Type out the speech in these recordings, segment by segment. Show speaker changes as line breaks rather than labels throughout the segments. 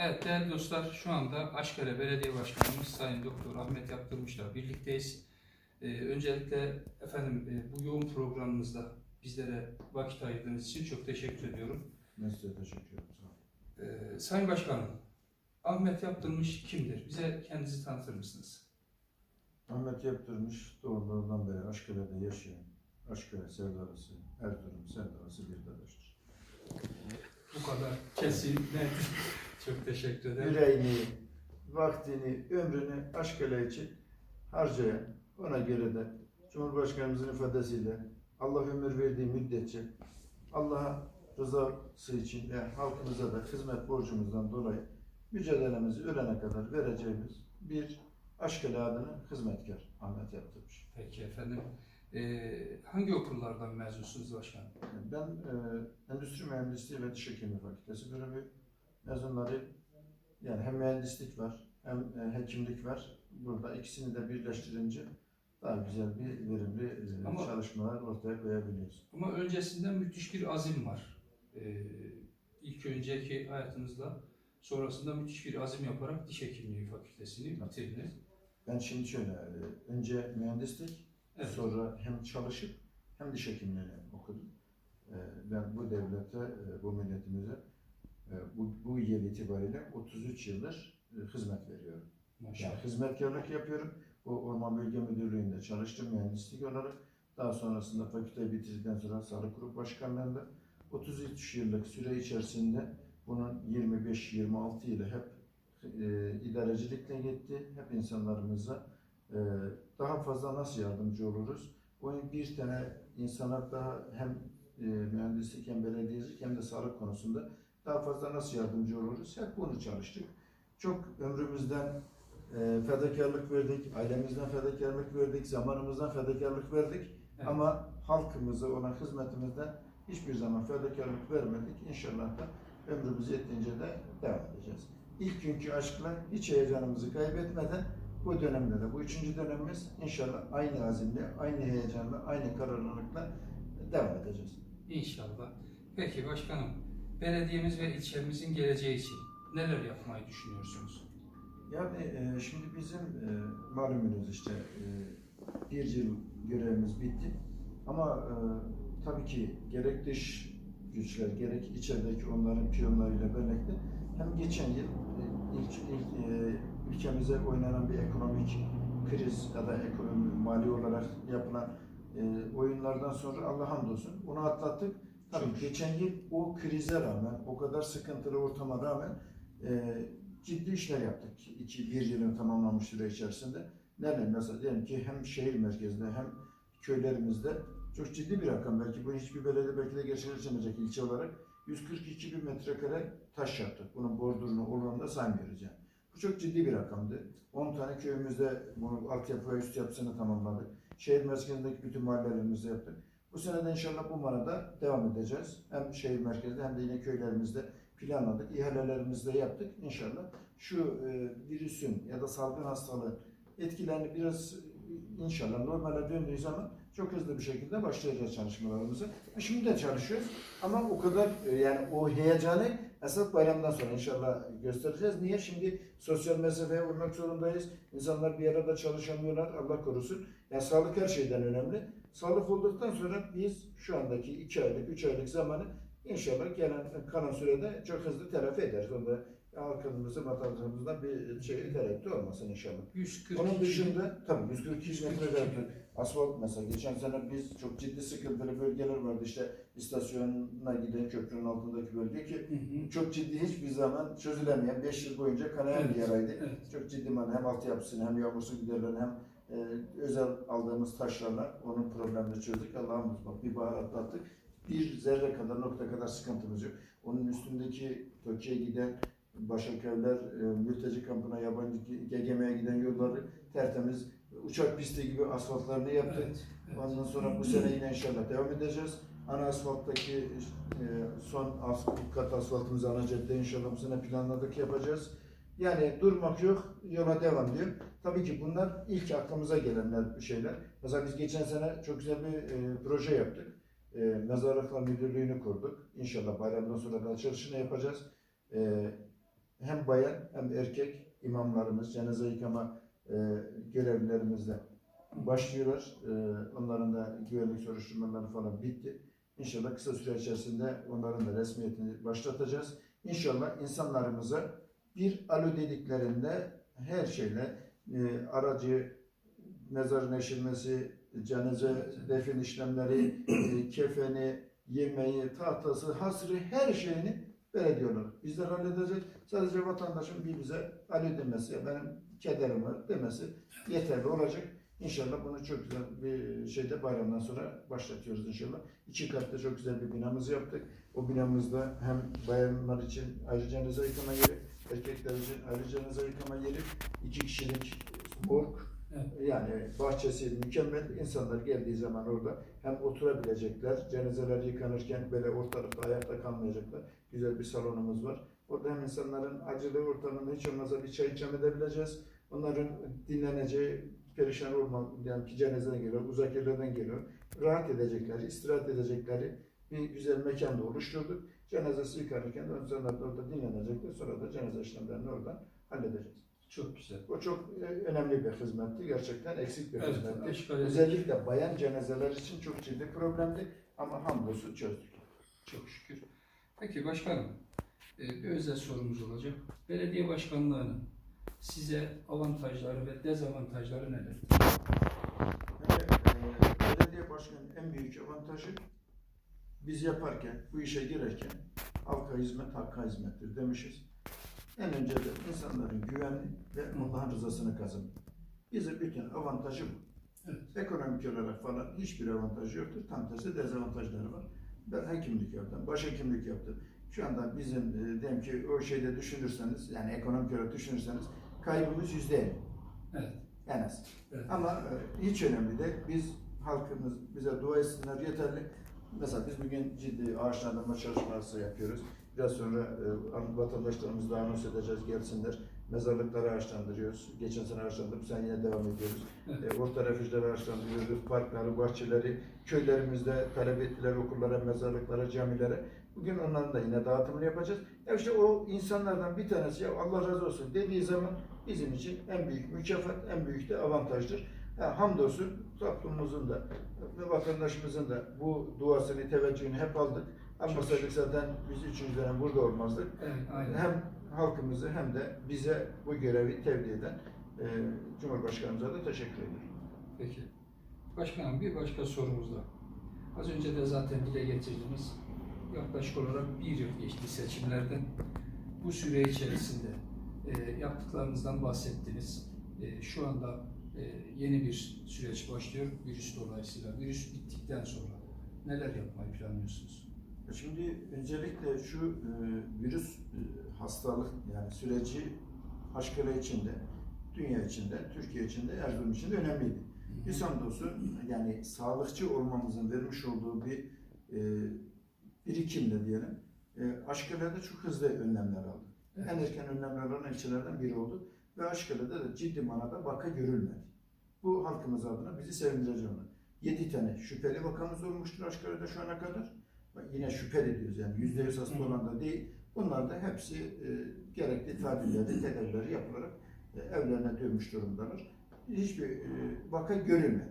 Evet değerli dostlar şu anda Aşkale Belediye Başkanımız Sayın Doktor Ahmet Yaptırmış'la birlikteyiz. Ee, öncelikle efendim e, bu yoğun programımızda bizlere vakit ayırdığınız için çok teşekkür ediyorum.
Ben size teşekkür ederim. Sağ olun.
Ee, Sayın Başkanım, Ahmet Yaptırmış kimdir? Bize kendinizi tanıtır mısınız?
Ahmet Yaptırmış doğumlarından beri Aşkale'de yaşayan, Aşkale sevdalısı, Erzurum sevdalısı bir dadaştır.
Bu kadar kesin, net. çok teşekkür ederim.
Yüreğini, vaktini, ömrünü Aşkale için harcayan, ona göre de Cumhurbaşkanımızın ifadesiyle Allah ömür verdiği müddetçe Allah'a rızası için ve halkımıza da hizmet borcumuzdan dolayı mücadelemizi ölene kadar vereceğimiz bir Aşkale adına hizmetkar Ahmet Yaptırmış.
Peki efendim. Ee, hangi okullardan mezunsunuz başkanım?
Ben e, Endüstri Mühendisliği ve Diş Hekimliği Fakültesi görevi mezunları yani hem mühendislik var hem e, hekimlik var. Burada ikisini de birleştirince daha güzel bir verimli e,
Ama-
çalışmalar ortaya koyabiliyoruz.
Ama öncesinde müthiş bir azim var. Ee, ilk önceki hayatınızda sonrasında müthiş bir azim yaparak diş hekimliği fakültesini bitirdiniz.
Ben şimdi şöyle, e, önce mühendislik,
Evet.
sonra hem çalışıp hem diş hekimliğini okudum. E, Ben bu devlete, e, bu milletimize e, bu, bu yıl itibariyle 33 yıldır e, hizmet veriyorum.
Maşallah.
Yani hizmetkarlık yapıyorum. Bu Orman Bölge Müdürlüğü'nde çalıştım mühendislik olarak. Daha sonrasında fakülteyi bitirdikten sonra Sağlık Grup Başkanlığı'nda 33 yıllık süre içerisinde bunun 25-26 yılı hep e, idarecilikle gitti. Hep insanlarımıza daha fazla nasıl yardımcı oluruz? Bu bir tane insana daha hem e, mühendislik hem belediyecilik hem de sağlık konusunda daha fazla nasıl yardımcı oluruz? Hep bunu çalıştık. Çok ömrümüzden e, fedakarlık verdik, ailemizden fedakarlık verdik, zamanımızdan fedakarlık verdik.
Evet.
Ama halkımıza olan hizmetimizden hiçbir zaman fedakarlık vermedik. İnşallah da ömrümüz yettiğince de devam edeceğiz. İlk günkü aşkla hiç heyecanımızı kaybetmeden bu dönemde de, bu üçüncü dönemimiz inşallah aynı azimle, aynı heyecanla, aynı kararlılıkla devam edeceğiz.
İnşallah. Peki başkanım, belediyemiz ve ilçemizin geleceği için neler yapmayı düşünüyorsunuz?
Yani e, şimdi bizim e, malumunuz işte e, bir yıl görevimiz bitti. Ama e, tabii ki gerek dış güçler gerek içerideki onların piyonlarıyla birlikte hem geçen yıl e, ilk, ilk e, ülkemize oynanan bir ekonomik kriz ya da ekonomi, mali olarak yapılan e, oyunlardan sonra Allah hamdolsun onu atlattık. Tabii
Çok
geçen yıl o krize rağmen, o kadar sıkıntılı ortama rağmen e, ciddi işler yaptık. İki, bir yılın tamamlanmış süre içerisinde. Neler mesela diyelim ki hem şehir merkezinde hem köylerimizde çok ciddi bir rakam. Belki bu hiçbir belediye belki de gerçekleşemeyecek ilçe olarak 142 bin metrekare taş yaptık. Bunun bordurunu, olanını da saymıyoruz yani. Bu çok ciddi bir rakamdı. 10 tane köyümüzde bunu altyapı üst yapısını tamamladık. Şehir merkezindeki bütün mahallelerimizde yaptık. Bu sene de inşallah bu manada devam edeceğiz. Hem şehir merkezinde hem de yine köylerimizde planladık. İhalelerimizi de yaptık. İnşallah şu e, virüsün ya da salgın hastalığın etkilerini biraz e, inşallah normale döndüğü zaman çok hızlı bir şekilde başlayacağız çalışmalarımızı. Şimdi de çalışıyoruz ama o kadar e, yani o heyecanı esas bayramdan sonra inşallah göstereceğiz. Niye? Şimdi sosyal mesafeye uymak zorundayız. İnsanlar bir arada çalışamıyorlar. Allah korusun. Yani sağlık her şeyden önemli. Sağlık olduktan sonra biz şu andaki iki aylık, üç aylık zamanı İnşallah gelen kalan sürede çok hızlı telafi ederiz. Onda halkımızın, vatandaşımızdan bir şey tereddüt olmasın inşallah.
142
Onun dışında tabii 142 metre kadar asfalt mesela geçen sene biz çok ciddi sıkıntılı bölgeler vardı işte istasyona giden köprünün altındaki bölge ki
Hı hı.
çok ciddi hiçbir zaman çözülemeyen 5 yıl boyunca kanayan bir
Evet,
yaraydı.
evet.
Çok ciddi man hem altyapısını hem yağmursuz giderlerini hem e, özel aldığımız taşlarla onun problemini çözdük. Allah'ımız bak bir bahar atlattık. Bir zerre kadar nokta kadar sıkıntımız yok. Onun üstündeki Tokyo'ya giden Başaköyler, e, mülteci kampına, yabancı GGM'ye giden yolları tertemiz uçak pisti gibi asfaltlarını yaptık.
Evet, evet.
Ondan sonra bu sene yine inşallah devam edeceğiz. Ana asfalttaki e, son kat asfaltımızı ana cadde inşallah bu sene planladık yapacağız. Yani durmak yok, yola devam diyor. Tabii ki bunlar ilk aklımıza gelenler bir şeyler. Mesela biz geçen sene çok güzel bir e, proje yaptık. E, mezarlıklar müdürlüğünü kurduk. İnşallah bayramdan sonra da açılışını yapacağız. E, hem bayan hem erkek imamlarımız, cenaze yıkama e, görevlilerimizle başlıyorlar. E, onların da güvenlik soruşturmaları falan bitti. İnşallah kısa süre içerisinde onların da resmiyetini başlatacağız. İnşallah insanlarımıza bir alo dediklerinde her şeyle e, aracı, mezarın eşilmesi, cenaze, defin işlemleri, e, kefeni, yemeği, tahtası, hasrı her şeyini belediye olarak bizler halledeceğiz. Sadece vatandaşın bir bize alo demesi, benim kederim var demesi yeterli olacak. İnşallah bunu çok güzel bir şeyde bayramdan sonra başlatıyoruz inşallah. İki katlı çok güzel bir binamızı yaptık. O binamızda hem bayanlar için ayrı yıkama yeri, erkekler için ayrı yıkama yeri, iki kişilik morg, Yani bahçesi mükemmel. İnsanlar geldiği zaman orada hem oturabilecekler, cenazeler yıkanırken böyle ortalıkta ayakta kalmayacaklar. Güzel bir salonumuz var. Orada hem insanların acılı ortamında hiç olmazsa bir çay ikram edebileceğiz. Onların dinleneceği, perişan olma, yani ki cenazeden geliyor, uzak yerlerden geliyor. Rahat edecekleri, istirahat edecekleri bir güzel mekan da oluşturduk. Cenazesi yıkanırken insanlar da orada dinlenecekler. Sonra da cenaze işlemlerini oradan halledeceğiz.
Çok güzel.
O çok e, önemli bir hizmetti. Gerçekten eksik bir
Evet,
hizmetti. Özellikle bayan cenazeler için çok ciddi problemdi ama hamdolsun çözdük.
çok şükür. Peki başkanım, e, bir özel sorumuz olacak. Belediye başkanlığının size avantajları ve dezavantajları neler?
Belediye başkanının en büyük avantajı biz yaparken, bu işe girerken halka hizmet, hakka hizmettir demişiz. En önce de insanların güvenli ve Allah'ın rızasını kazanmak. Bize bütün avantajı bu.
Evet.
Ekonomik olarak falan hiçbir avantajı yoktur. Tam tersi dezavantajları var. Ben hekimlik yaptım, başhekimlik yaptım. Şu anda bizim e, diyelim ki o şeyde düşünürseniz, yani ekonomik olarak düşünürseniz kaybımız yüzde elli.
Evet.
En az.
Evet.
Ama e, hiç önemli değil. Biz halkımız bize dua etsinler yeterli. Mesela biz bugün ciddi ağaçlandırma çalışması yapıyoruz. Biraz sonra e, vatandaşlarımızla anons edeceğiz gelsinler. Mezarlıkları ağaçlandırıyoruz. Geçen sene ağaçlandırıp sen yine devam ediyoruz.
Evet.
E, orta refüjleri ağaçlandırıyoruz. Parkları, bahçeleri, köylerimizde talep ettiler okullara, mezarlıklara, camilere. Bugün onların da yine dağıtımını yapacağız. Ya işte o insanlardan bir tanesi ya Allah razı olsun dediği zaman bizim için en büyük mükafat, en büyük de avantajdır. Ha, hamdolsun toplumumuzun da ve vatandaşımızın da bu duasını, teveccühünü hep aldık. Almasaydık zaten biz üçüncü dönem burada olmazdık.
Evet, aynen.
Hem halkımızı hem de bize bu görevi tevdi eden e, Cumhurbaşkanımıza da teşekkür ederim.
Peki. Başkanım bir başka sorumuz da. Az önce de zaten dile getirdiniz. Yaklaşık olarak bir yıl geçti seçimlerden. Bu süre içerisinde e, yaptıklarınızdan bahsettiniz. E, şu anda e, yeni bir süreç başlıyor virüs dolayısıyla. Virüs bittikten sonra neler yapmayı planlıyorsunuz?
Şimdi öncelikle şu e, virüs e, hastalık yani süreci Haşkale içinde, dünya içinde, Türkiye içinde, Erzurum içinde önemliydi. Biz hamdolsun yani sağlıkçı olmamızın vermiş olduğu bir e, birikimle diyelim. E, Aşkale'de çok hızlı önlemler aldı.
Evet.
En erken önlemler alan ilçelerden biri oldu. Ve Aşkale'de de ciddi manada vaka görülmedi. Bu halkımız adına bizi sevindirici olan. 7 tane şüpheli vakamız olmuştur Aşkale'de şu ana kadar. Yine şüpheli diyoruz yani yüzde yüz hasta olan da değil. Bunlar da hepsi e, gerekli tadilleri, tedavleri yapılarak e, evlerine dönmüş durumdalar. Hiçbir e, vaka görülmedi.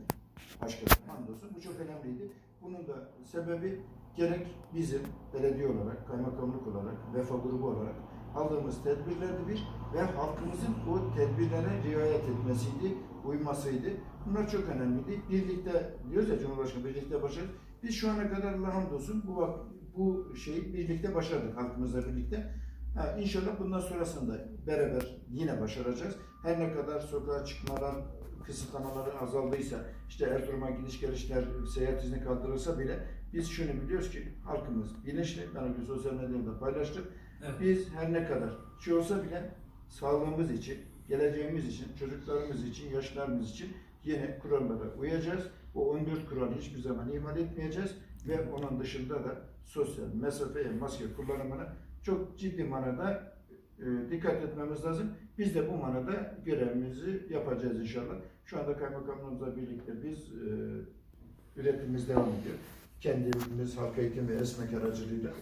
Aşkale'de hamdolsun. Bu çok önemliydi. Bunun da sebebi gerek bizim belediye olarak, kaymakamlık olarak, vefa grubu olarak aldığımız tedbirlerdi bir ve halkımızın bu tedbirlere riayet etmesiydi, uymasıydı. Bunlar çok önemliydi. Birlikte diyoruz ya Cumhurbaşkanı birlikte başardık. Biz şu ana kadar Allah hamdolsun bu vak- bu şeyi birlikte başardık halkımızla birlikte. Ha, inşallah bundan sonrasında beraber yine başaracağız. Her ne kadar sokağa çıkmadan kısıtlamaları azaldıysa, işte Erzurum'a gidiş gelişler, seyahat izni kaldırılsa bile biz şunu biliyoruz ki halkımız bilinçli, ben o gün sosyal medyada paylaştım.
Evet.
Biz her ne kadar şey olsa bile sağlığımız için, geleceğimiz için, çocuklarımız için, yaşlarımız için yine kurallara uyacağız. O 14 kuralı hiçbir zaman ihmal etmeyeceğiz ve onun dışında da sosyal mesafeye, maske kullanımına çok ciddi manada e, dikkat etmemiz lazım. Biz de bu manada görevimizi yapacağız inşallah. Şu anda kaymakamlığımızla birlikte biz e, üretimimiz devam ediyor. Kendimiz halk eğitim ve esmek aracılığıyla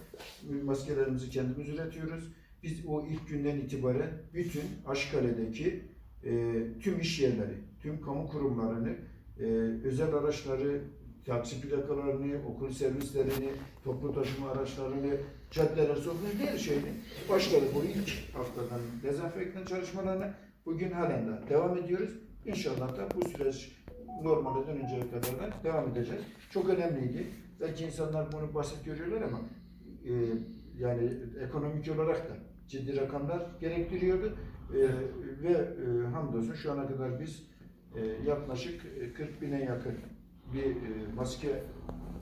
maskelerimizi kendimiz üretiyoruz. biz o ilk günden itibaren bütün Aşkale'deki e, tüm iş yerleri, tüm kamu kurumlarını, e, özel araçları, taksi plakalarını, okul servislerini, toplu taşıma araçlarını, caddeler, sokaklar her şeyini başladık bu ilk haftadan dezenfektan çalışmalarına. Bugün halen de devam ediyoruz. İnşallah da bu süreç normale dönünceye kadar da devam edeceğiz. Çok önemliydi. Belki insanlar bunu basit görüyorlar ama e, yani ekonomik olarak da ciddi rakamlar gerektiriyordu. E, ve e, hamdolsun şu ana kadar biz yaklaşık e, 40 bine yakın bir e, maske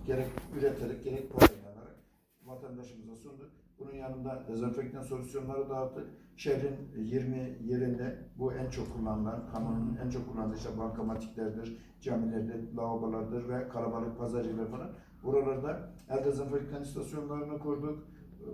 gerek üreterek gerek paylaşarak vatandaşımıza sunduk. Bunun yanında dezenfektan solüsyonları dağıttık. Şehrin 20 yerinde bu en çok kullanılan, kamunun en çok kullandığı işte bankamatiklerdir, camilerdir, lavabolardır ve kalabalık pazar falan. Buralarda el dezenfektan istasyonlarını kurduk.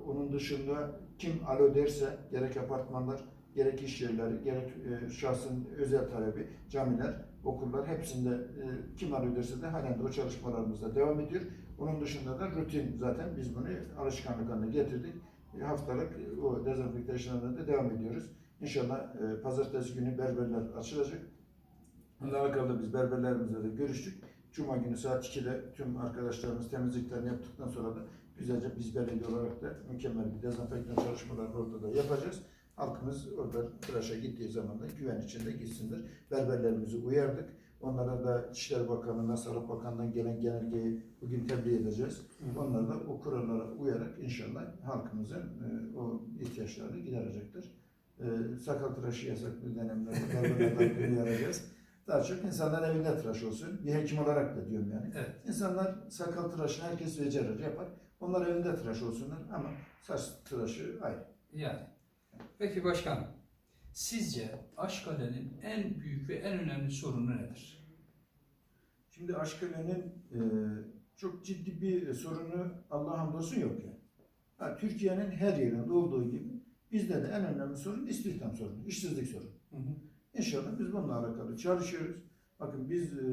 Onun dışında kim alo derse gerek apartmanlar, gerek iş yerleri, gerek e, şahsın özel talebi, camiler, okullar hepsinde e, kim derse de halen de o çalışmalarımızda devam ediyor. Onun dışında da rutin zaten biz bunu alışkanlık haline getirdik. E, haftalık e, o dezenfekte işlemlerine de devam ediyoruz. İnşallah e, pazartesi günü berberler açılacak. Bununla alakalı biz berberlerimizle de görüştük. Cuma günü saat 2'de tüm arkadaşlarımız temizliklerini yaptıktan sonra da güzelce biz belediye olarak da mükemmel bir dezenfektan çalışmalarını orada da yapacağız. Halkımız orada tıraşa gittiği zaman da güven içinde gitsinler. Berberlerimizi uyardık. Onlara da İçişleri Bakanlığı'na, Sağlık Bakanlığı'ndan gelen genelgeyi bugün tebliğ edeceğiz. Onlar da o kurallara uyarak inşallah halkımızın e, o ihtiyaçlarını giderecektir. E, sakal tıraşı yasaklı dönemlerde berberlerden uyaracağız. Daha çok insanlar evinde tıraş olsun. Bir hekim olarak da diyorum yani.
Evet.
İnsanlar sakal tıraşını herkes becerir, yapar. Onlar evinde tıraş olsunlar ama saç tıraşı ayrı.
Yani. Peki başkanım, sizce Aşkale'nin en büyük ve en önemli sorunu nedir?
Şimdi Aşkale'nin e, çok ciddi bir sorunu Allah hamdolsun yok yani. Ha, Türkiye'nin her yerinde olduğu gibi bizde de en önemli sorun istihdam sorunu, işsizlik sorunu.
Hı hı.
İnşallah biz bununla alakalı çalışıyoruz. Bakın biz e,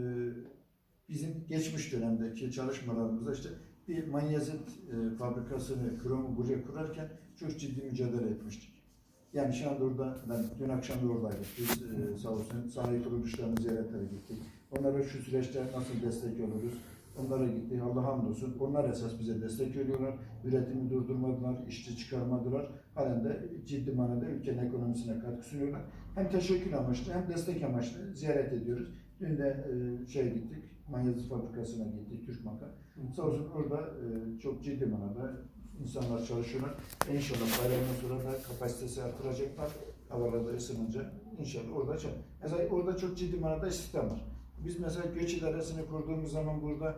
bizim geçmiş dönemdeki çalışmalarımızda işte bir manyezit e, fabrikasını, kromu buraya kurarken çok ciddi mücadele etmiştik. Yani orada, ben dün akşam da oradaydık. Biz e, sağ olsun sanayi kuruluşlarını ziyaretlere gittik. Onlara şu süreçte nasıl destek oluruz? Onlara gittik. Allah hamdolsun. Onlar esas bize destek veriyorlar. Üretimi durdurmadılar, işçi çıkarmadılar. Halen de ciddi manada ülkenin ekonomisine katkı sunuyorlar. Hem teşekkür amaçlı hem destek amaçlı ziyaret ediyoruz. Dün de e, şey gittik, manyezit fabrikasına gittik, Türk Maka. Sağ olsun orada e, çok ciddi manada insanlar çalışıyorlar. İnşallah bayramdan sonra da kapasitesi artıracaklar. Havalar da ısınınca inşallah orada çok. Mesela orada çok ciddi manada istihdam var. Biz mesela göç idaresini kurduğumuz zaman burada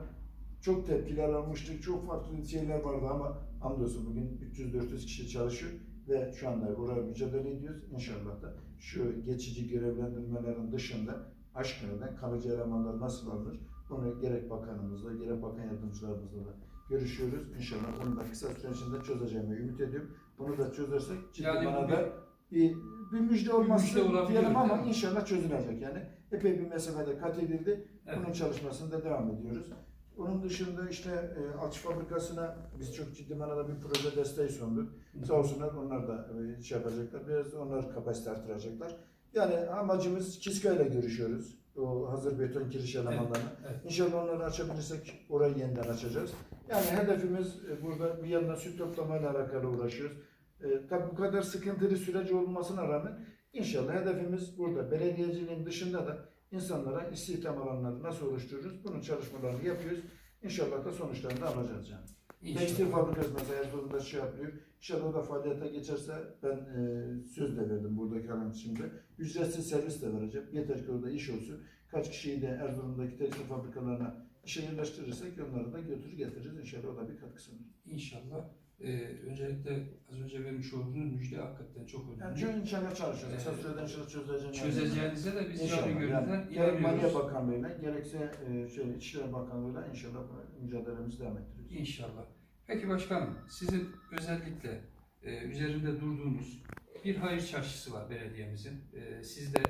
çok tepkiler almıştık. Çok farklı şeyler vardı ama hamdolsun bugün 300-400 kişi çalışıyor ve şu anda oraya mücadele ediyoruz. İnşallah da şu geçici görevlendirmelerin dışında Aşkale'den kalıcı elemanlar nasıl alınır? Bunu gerek bakanımızla, gerek bakan yardımcılarımızla da görüşüyoruz. İnşallah onu da kısa süre içinde çözeceğimi ümit ediyorum. Bunu da çözersek ciddi
Yani bu
manada bir, bir müjde olması diyelim ama
mi?
inşallah çözülecek yani. Epey bir mesafede kat edildi.
Evet.
Bunun çalışmasında devam ediyoruz. Onun dışında işte e, alçı fabrikasına biz çok ciddi manada bir proje desteği sunduk. Sağ olsunlar onlar da e, şey yapacaklar. Biraz da onlar kapasite artıracaklar. Yani amacımız Kiska ile görüşüyoruz. O hazır beton kiriş elemanlarını.
evet.
İnşallah onları açabilirsek orayı yeniden açacağız. Yani hedefimiz e, burada bir yandan süt toplamayla alakalı uğraşıyoruz. E, tabii bu kadar sıkıntılı süreç olmasına rağmen inşallah hedefimiz burada. Belediyeciliğin dışında da insanlara istihdam alanları nasıl oluştururuz? Bunun çalışmalarını yapıyoruz. İnşallah da sonuçlarını da alacağız yani. Tekstil fabrikası mesela Erzurum'da şey yapıyor. İnşallah da faaliyete geçerse ben e, söz de verdim buradaki şimdi. Ücretsiz servis de vereceğim. Yeter ki orada iş olsun. Kaç kişiyi de Erzurum'daki tekstil fabrikalarına işe yerleştirirsek onları da götür getiririz. İnşallah o da bir katkı sunar.
İnşallah. Ee, öncelikle az önce vermiş olduğunuz müjde hakikaten çok önemli.
Yani şu inşallah çalışıyoruz. Kısa
Evet.
süreden inşallah çözeceğini.
Çözeceğinize de biz
İnşallah.
gönülden
Yani, gerek Maliye. Bakanlığı'yla gerekse e, şey, İçişleri Bakanlığı'yla inşallah mücadelemizi devam ettiriyoruz.
İnşallah. Peki başkanım, sizin özellikle e, üzerinde durduğunuz bir hayır çarşısı var belediyemizin. E, siz de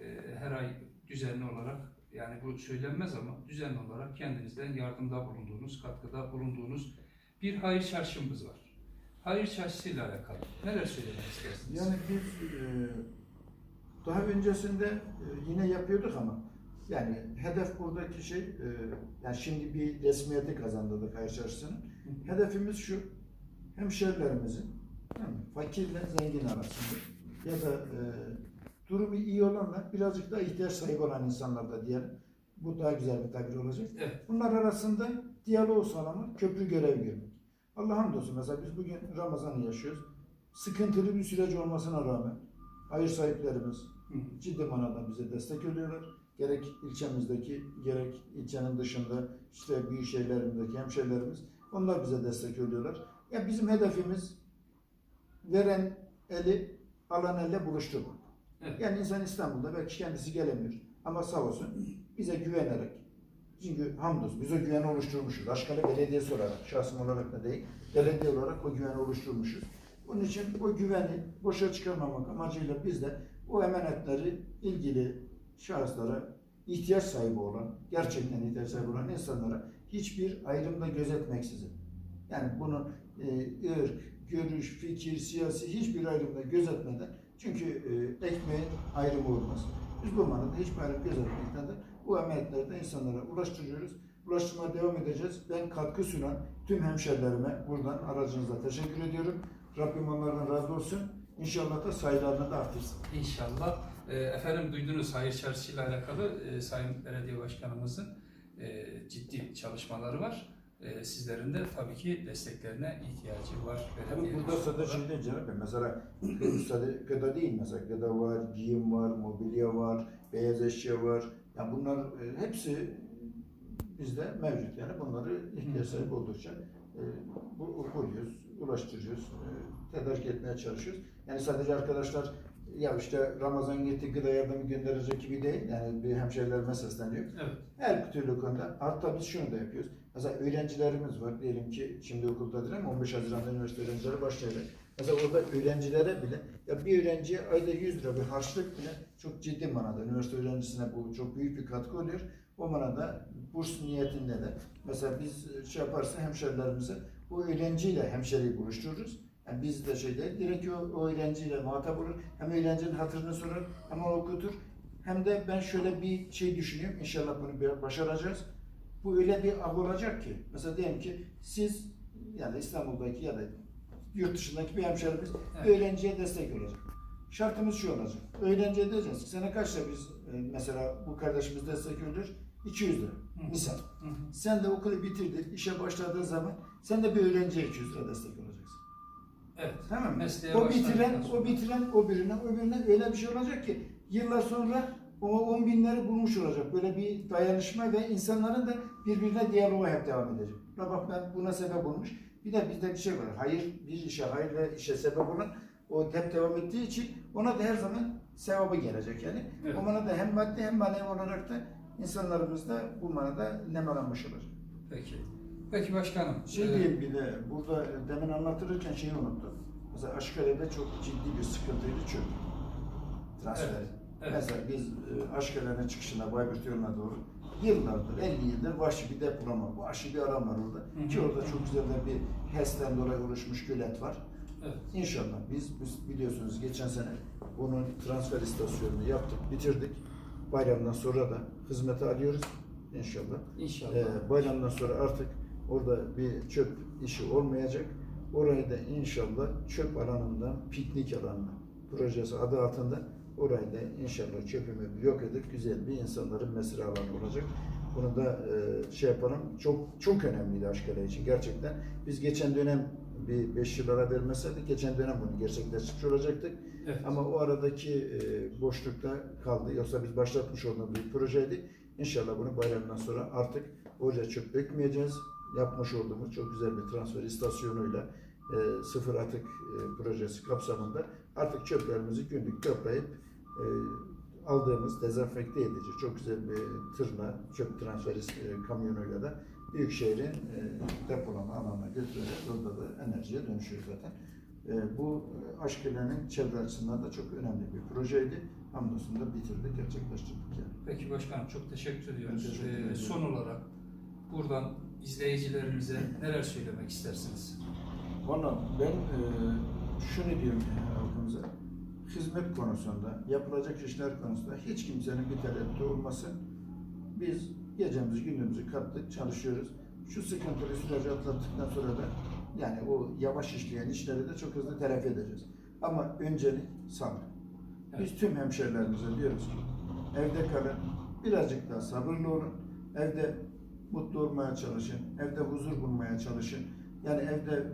e, her ay düzenli olarak, yani bu söylenmez ama düzenli olarak kendinizden yardımda bulunduğunuz, katkıda bulunduğunuz bir hayır çarşımız var. Hayır çarşısıyla alakalı neler söylemek istersiniz?
Yani biz e, daha öncesinde e, yine yapıyorduk ama yani hedef buradaki şey e, yani şimdi bir resmiyeti kazandırdık Hayır Çarşısı'nın. Hedefimiz şu hemşerilerimizin mi, fakirle zengin arasında ya da e, durumu iyi olanla birazcık daha ihtiyaç sahibi olan insanlar da diyelim. Bu daha güzel bir tabir olacak.
Evet.
Bunlar arasında diyalog sağlamak, köprü görev görmek. Allah hamdolsun mesela biz bugün Ramazan'ı yaşıyoruz. Sıkıntılı bir süreç olmasına rağmen hayır sahiplerimiz
hı.
ciddi manada bize destek oluyorlar. Gerek ilçemizdeki, gerek ilçenin dışında işte büyük şehirlerimizdeki hemşehrilerimiz onlar bize destek oluyorlar. Ya bizim hedefimiz veren eli alan elle buluşturmak.
Evet.
Yani insan İstanbul'da belki kendisi gelemiyor ama sağ olsun bize güvenerek çünkü hamdolsun biz o güveni oluşturmuşuz. Aşkale Belediyesi olarak, şahsım olarak da değil, belediye olarak o güveni oluşturmuşuz. Bunun için o güveni boşa çıkarmamak amacıyla biz de o emanetleri ilgili şahıslara ihtiyaç sahibi olan, gerçekten ihtiyaç sahibi olan insanlara hiçbir ayrımda gözetmeksizin. Yani bunun e, ırk, görüş, fikir, siyasi hiçbir ayrımda gözetmeden çünkü e, ekmeğin ayrımı olmaz. Biz bu manada hiçbir ayrım gözetmekten de bu emanetleri de insanlara ulaştırıyoruz. Ulaştırmaya devam edeceğiz. Ben katkı sunan tüm hemşerilerime buradan aracınızla teşekkür ediyorum. Rabbim onlardan razı olsun. İnşallah da sayılarını da artırsın.
İnşallah. E, efendim duydunuz hayır çarşısıyla alakalı e, Sayın Belediye Başkanımızın e, ciddi çalışmaları var. E, sizlerin de tabii ki desteklerine ihtiyacı var.
Tabii burada sadece şey değil canım. Mesela sadece gıda değil mesela. Gıda var, giyim var, mobilya var, beyaz eşya var. Yani bunlar e, hepsi bizde mevcut. Yani bunları ihtiyaç sahibi oldukça e, bu buluyoruz, ulaştırıyoruz, e, tedarik etmeye çalışıyoruz. Yani sadece arkadaşlar ya işte Ramazan gitti gıda yardımı gönderecek gibi değil. Yani bir hemşerilerime sesleniyor.
Evet.
Her türlü konuda. Hatta biz şunu da yapıyoruz. Mesela öğrencilerimiz var. Diyelim ki şimdi okuldadır ama 15 Haziran'da üniversite öğrencileri başlayacak. Mesela orada öğrencilere bile ya bir öğrenciye ayda 100 lira bir harçlık bile çok ciddi manada üniversite öğrencisine bu çok büyük bir katkı oluyor. O manada burs niyetinde de mesela biz şey yaparsa hemşerilerimize bu öğrenciyle hemşeriyi buluştururuz. Yani biz de şey değil, direkt o, o öğrenciyle muhatap olur. Hem öğrencinin hatırını sorar, hem okutur. Hem de ben şöyle bir şey düşünüyorum. İnşallah bunu başaracağız. Bu öyle bir av olacak ki. Mesela diyelim ki siz yani İstanbul'daki ya da yurt dışındaki bir hemşerimiz
Evet.
öğrenciye destek olacak. Şartımız şu olacak. Öğrenciye diyeceğiz ki sana kaç lira biz e, mesela bu kardeşimiz destek oluyor? 200 lira.
Hı.
Misal.
Hı hı.
Sen de okulu bitirdin, işe başladığın zaman sen de bir öğrenciye 200 lira destek olacaksın.
Evet.
Tamam mı?
Mesleğe
o bitiren, o bitiren o birine, o birine öyle bir şey olacak ki yıllar sonra o on binleri bulmuş olacak. Böyle bir dayanışma ve insanların da birbirine diyaloğa hep devam edecek. La bak ben buna sebep olmuş. Bir de bizde bir şey var. Hayır bir işe, hayır ve işe sebep olan o hep devam ettiği için ona da her zaman sevabı gelecek yani.
Evet.
O manada hem maddi hem manevi olarak da insanlarımız da bu manada nemalanmış olacak.
Peki. Peki başkanım.
Şey
e,
diyeyim bir de burada demin anlatırken şeyi unuttum. Mesela Aşkale'de çok ciddi bir sıkıntıydı çöp transferi.
Evet, evet.
Mesela biz e, Aşkale'nin çıkışına Bayburt yoluna doğru yıllardır, 50 yıldır vahşi bir depolama, vahşi bir alan var orada.
Hı hı.
Ki orada çok güzel de bir HES'ten dolayı oluşmuş gölet var.
Evet.
İnşallah biz, biz biliyorsunuz geçen sene bunun transfer istasyonunu yaptık, bitirdik. Bayramdan sonra da hizmete alıyoruz inşallah.
İnşallah.
Ee, bayramdan sonra artık orada bir çöp işi olmayacak. Orayı da inşallah çöp alanından piknik alanına projesi adı altında orayı da inşallah çöpümü yok edip güzel bir insanların mesire alanı olacak. Bunu da e, şey yapalım. Çok çok önemliydi Aşkale için gerçekten. Biz geçen dönem bir 5 yıl ara vermeseydik geçen dönem bunu gerçekleştirmiş olacaktık.
Evet.
Ama o aradaki e, boşlukta kaldı. Yoksa biz başlatmış olduğumuz bir projeydi. İnşallah bunu bayramdan sonra artık oraya çöp dökmeyeceğiz. Yapmış olduğumuz çok güzel bir transfer istasyonuyla e, sıfır atık e, projesi kapsamında artık çöplerimizi günlük toplayıp e, aldığımız dezenfekte edici çok güzel bir tırla çöp transferi e, kamyonuyla da Büyükşehir'in e, depolama alanına götürerek orada da enerjiye dönüşüyor zaten. E, bu e, Aşkale'nin çevre açısından da çok önemli bir projeydi. Hamdolsun da bitirdik, gerçekleştirdik yani.
Peki başkanım çok teşekkür ediyoruz.
Teşekkür
Ee, son olarak buradan izleyicilerimize neler söylemek istersiniz?
Valla ben e, şunu diyorum yani halkımıza. Hizmet konusunda, yapılacak işler konusunda hiç kimsenin bir tereddütü olmasın. Biz gecemizi gündüzümüzü kattık, çalışıyoruz. Şu sıkıntılı süreci atlattıktan sonra da yani o yavaş işleyen işleri de çok hızlı telafi edeceğiz. Ama öncelik sağlık. Biz tüm hemşerilerimize diyoruz ki evde kalın, birazcık daha sabırlı olun. Evde mutlu olmaya çalışın, evde huzur bulmaya çalışın. Yani evde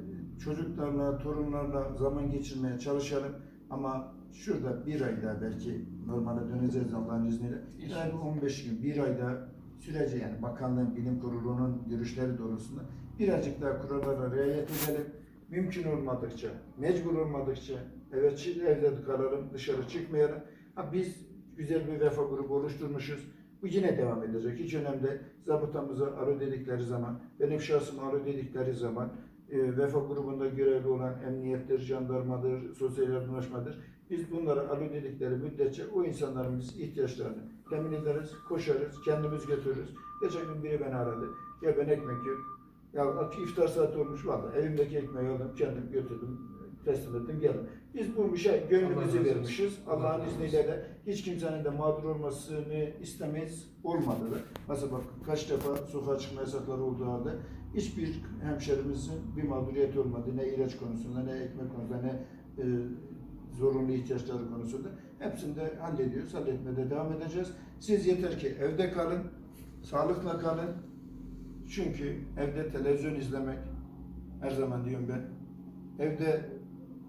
çocuklarla, torunlarla zaman geçirmeye çalışalım. Ama şurada bir ay daha belki normale döneceğiz Allah'ın izniyle. Yani 15 gün, bir ayda sürece yani bakanlığın, bilim kurulunun görüşleri doğrultusunda birazcık daha kurallara riayet edelim. Mümkün olmadıkça, mecbur olmadıkça eve çı- evde kalalım, dışarı çıkmayalım. Ha biz güzel bir vefa grubu oluşturmuşuz. Bu yine devam edecek. Hiç önemli değil. Zabıtamıza alo dedikleri zaman, benim şahsıma alo dedikleri zaman e, vefa grubunda görevli olan emniyettir, jandarmadır, sosyal yardımlaşmadır. Biz bunlara alo dedikleri müddetçe o insanlarımız ihtiyaçlarını temin ederiz, koşarız, kendimiz götürürüz. Geçen gün biri beni aradı. Ya ben ekmek yok. Ya iftar saati olmuş valla evimdeki ekmeği aldım, kendim götürdüm, teslim ettim geldim. Biz bu işe
Allah
gönlümüzü
olsun.
vermişiz.
Allah
Allah'ın
razı
izniyle de hiç kimsenin de mağdur olmasını istemeyiz. Olmadı da. Mesela bak kaç defa sokağa çıkma yasakları olduğu halde hiçbir hemşerimizin bir mağduriyeti olmadı. Ne ilaç konusunda, ne ekmek konusunda, ne e, zorunlu ihtiyaçları konusunda. Hepsini de hallediyoruz. Halletmede devam edeceğiz. Siz yeter ki evde kalın, sağlıkla kalın. Çünkü evde televizyon izlemek, her zaman diyorum ben, evde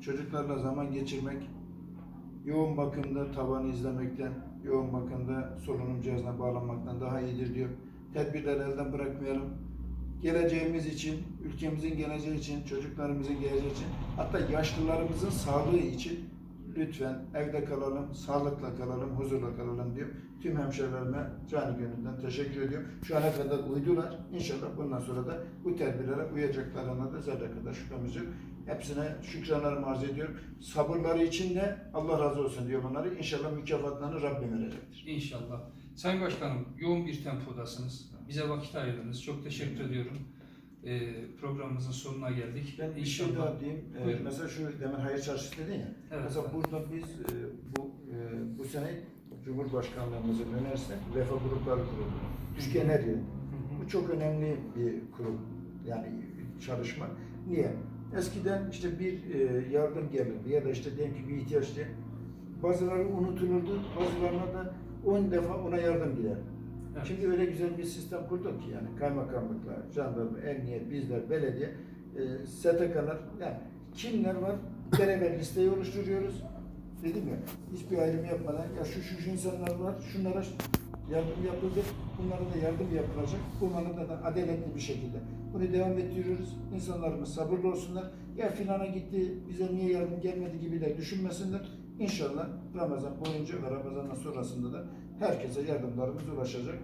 çocuklarla zaman geçirmek, yoğun bakımda tavanı izlemekten, yoğun bakımda solunum cihazına bağlanmaktan daha iyidir diyor. Tedbirleri elden bırakmayalım. Geleceğimiz için, ülkemizin geleceği için, çocuklarımızın geleceği için, hatta yaşlılarımızın sağlığı için lütfen evde kalalım, sağlıkla kalalım, huzurla kalalım diyor. Tüm hemşehrilerime canı gönülden teşekkür ediyorum. Şu ana kadar uydular. İnşallah bundan sonra da bu tedbirlere uyacaklarına da zerre kadar şüphemiz yok. Hepsine şükranlarımı arz ediyorum. Sabırları için de Allah razı olsun diyor onları. İnşallah mükafatlarını Rabbim verecektir.
İnşallah. Sayın Başkanım, yoğun bir tempodasınız. Bize vakit ayırdınız. Çok teşekkür ediyorum. Ee, programımızın sonuna geldik.
Ben bir şey
İnşallah.
daha diyeyim. Ee,
Buyurun.
mesela şu demin hayır çarşısı dedin ya.
Evet.
Mesela burada biz e, bu e, bu sene Cumhurbaşkanlığımızın önerisinde vefa grupları kuruldu.
Hı.
Bu çok önemli bir kurum. Yani çalışma. Niye? Eskiden işte bir e, yardım gelirdi ya da işte diyelim ki bir ihtiyaçtı. Bazıları unutulurdu, bazılarına da 10 defa ona yardım gider.
Evet.
Şimdi öyle güzel bir sistem kurduk ki yani kaymakamlıklar, jandarma, emniyet, bizler, belediye, e, STK'lar yani kimler var beraber listeyi oluşturuyoruz. Dedim ya hiçbir ayrım yapmadan ya şu şu, şu insanlar var şunlara yardım yapıldı bunlara da yardım yapılacak. Bu manada da adaletli bir şekilde. Bunu devam ettiriyoruz. İnsanlarımız sabırlı olsunlar. Ya filana gitti bize niye yardım gelmedi gibi de düşünmesinler. İnşallah Ramazan boyunca ve Ramazan'dan sonrasında da herkese yardımlarımız ulaşacak.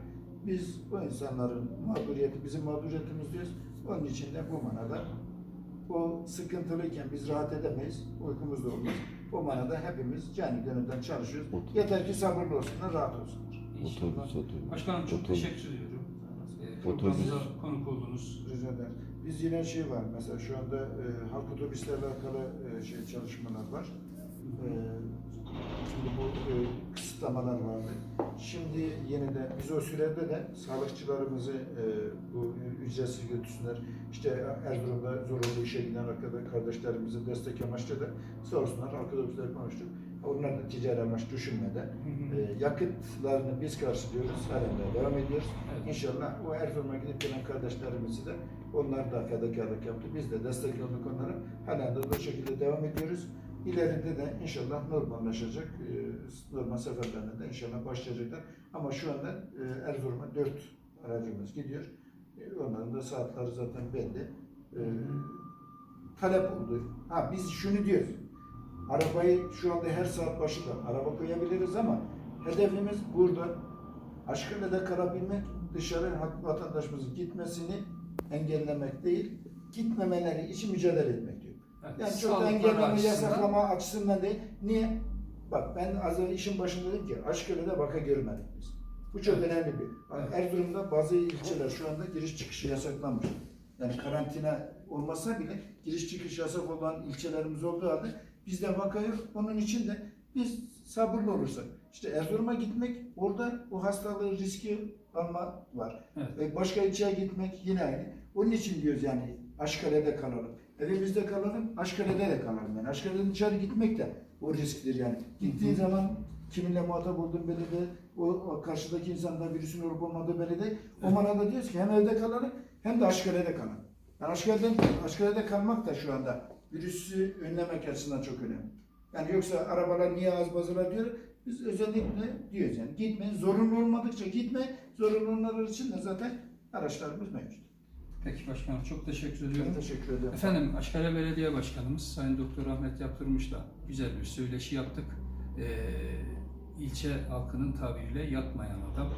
Biz bu insanların mağduriyeti bizim mağduriyetimiz diyoruz. Onun için de bu manada o sıkıntılıyken biz rahat edemeyiz. Uykumuz da olmaz. Bu manada hepimiz canı gönülden çalışıyoruz. Yeter ki sabırlı olsunlar, rahat olsunlar.
Otobüs, otobüs.
Başkanım çok
Otobüs.
teşekkür ediyorum. Ee,
Otobüs.
programımıza konuk oldunuz.
Rica ederim. Biz yine şey var mesela şu anda e, halk otobüslerle alakalı e, şey çalışmalar var. E, şimdi bu e, kısıtlamalar vardı. Şimdi yeniden biz o sürede de sağlıkçılarımızı e, bu ücretsiz götürsünler. İşte Erzurum'da zorunlu işe giden arkadaş kardeşlerimize destek amaçlı da sağ olsunlar halk otobüsleri konuştuk. Onlar da ticari amaç düşünmeden
Hı hı.
e, yakıtlarını biz karşılıyoruz. Halen de devam ediyoruz.
Evet.
İnşallah o Erzurum'a gidip gelen kardeşlerimizi de onlar da fedakarlık yaptı. Biz de destek olduk onlara. Halen de bu şekilde devam ediyoruz. İleride de inşallah normalleşecek. e, Normal seferlerine de inşallah başlayacaklar. Ama şu anda e, Erzurum'a dört aracımız gidiyor. E, Onların da saatleri zaten belli. E, talep oldu. Ha biz şunu diyoruz. Arabayı şu anda her saat başında araba koyabiliriz ama hedefimiz burada Aşkınla kalabilmek, dışarı hak- vatandaşımızın gitmesini engellemek değil, gitmemeleri için mücadele etmek diyor.
Evet,
Yani çok engelleme, yasaklama açısından değil. Niye? Bak ben az önce işin başında dedim ki Aşkınla vaka görmedik biz. Bu çok
Evet.
önemli bir.
Evet.
Erzurum'da bazı ilçeler şu anda giriş çıkışı yasaklanmış. Yani karantina olmasa bile giriş çıkış yasak olan ilçelerimiz olduğu halde bizde vaka yok. Onun için de biz sabırlı olursak. İşte Erzurum'a gitmek orada o hastalığı riski alma var.
Evet.
E, başka ilçeye gitmek yine aynı. Onun için diyoruz yani Aşkale'de kalalım. Evimizde kalalım, Aşkale'de de kalalım. Yani Aşkale'den dışarı gitmek de o risktir yani. Gittiğin zaman kiminle muhatap olduğun belli de, o, karşıdaki insanda virüsün olup olmadığı belli değil. O manada diyoruz ki hem evde kalalım hem de Aşkale'de kalalım. Yani Aşkale'den, Aşkale'de kalmak da şu anda virüsü önlemek açısından çok önemli. Yani yoksa arabalar niye az bazılar diyor. Biz özellikle diyoruz yani gitmeyin. Zorunlu olmadıkça gitme. Zorunlu olanlar için de zaten araçlarımız mevcut.
Peki başkanım çok teşekkür ediyorum.
Ben teşekkür ederim.
Efendim Aşkale Belediye Başkanımız Sayın Doktor Ahmet Yaptırmış'la güzel bir söyleşi yaptık. Ee, ilçe halkının tabiriyle yatmayan adam,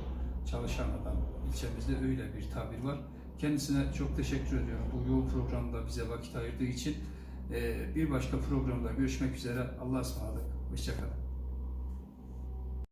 çalışan adam. İlçemizde öyle bir tabir var. Kendisine çok teşekkür ediyorum bu yoğun programda bize vakit ayırdığı için. Ee, bir başka programda görüşmek üzere. Allah'a ısmarladık. Hoşçakalın.